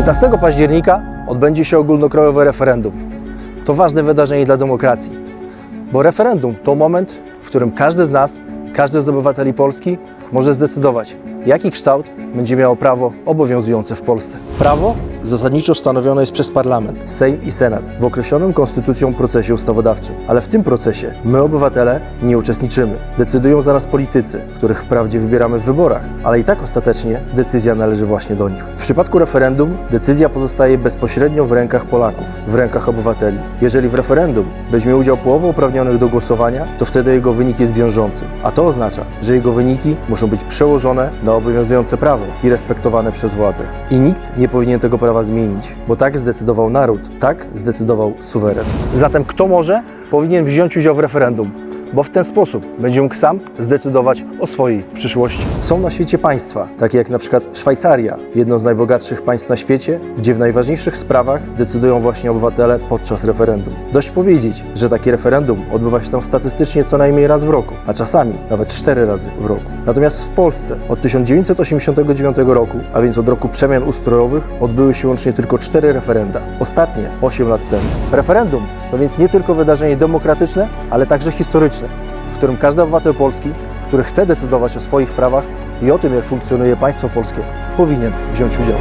15 października odbędzie się ogólnokrajowe referendum. To ważne wydarzenie dla demokracji, bo referendum to moment, w którym każdy z nas, każdy z obywateli Polski może zdecydować, jaki kształt będzie miało prawo obowiązujące w Polsce. Prawo zasadniczo stanowione jest przez parlament, Sejm i Senat w określonym konstytucją procesie ustawodawczym, ale w tym procesie my, obywatele, nie uczestniczymy. Decydują za nas politycy, których wprawdzie wybieramy w wyborach, ale i tak ostatecznie decyzja należy właśnie do nich. W przypadku referendum decyzja pozostaje bezpośrednio w rękach Polaków, w rękach obywateli. Jeżeli w referendum weźmie udział połowa uprawnionych do głosowania, to wtedy jego wynik jest wiążący, a to oznacza, że jego wyniki muszą być przełożone na obowiązujące prawo i respektowane przez władze. I nikt nie powinien tego prawa zmienić, bo tak zdecydował naród, tak zdecydował suweren. Zatem kto może, powinien wziąć udział w referendum, bo w ten sposób będzie mógł sam zdecydować o swojej przyszłości. Są na świecie państwa, takie jak na przykład Szwajcaria, jedno z najbogatszych państw na świecie, gdzie w najważniejszych sprawach decydują właśnie obywatele podczas referendum. Dość powiedzieć, że takie referendum odbywa się tam statystycznie co najmniej raz w roku, a czasami nawet cztery razy w roku. Natomiast w Polsce od 1989 roku, a więc od roku przemian ustrojowych, odbyły się łącznie tylko cztery referenda. Ostatnie 8 lat temu. Referendum to więc nie tylko wydarzenie demokratyczne, ale także historyczne, w którym każdy obywatel Polski, który chce decydować o swoich prawach i o tym, jak funkcjonuje państwo polskie, powinien wziąć udział.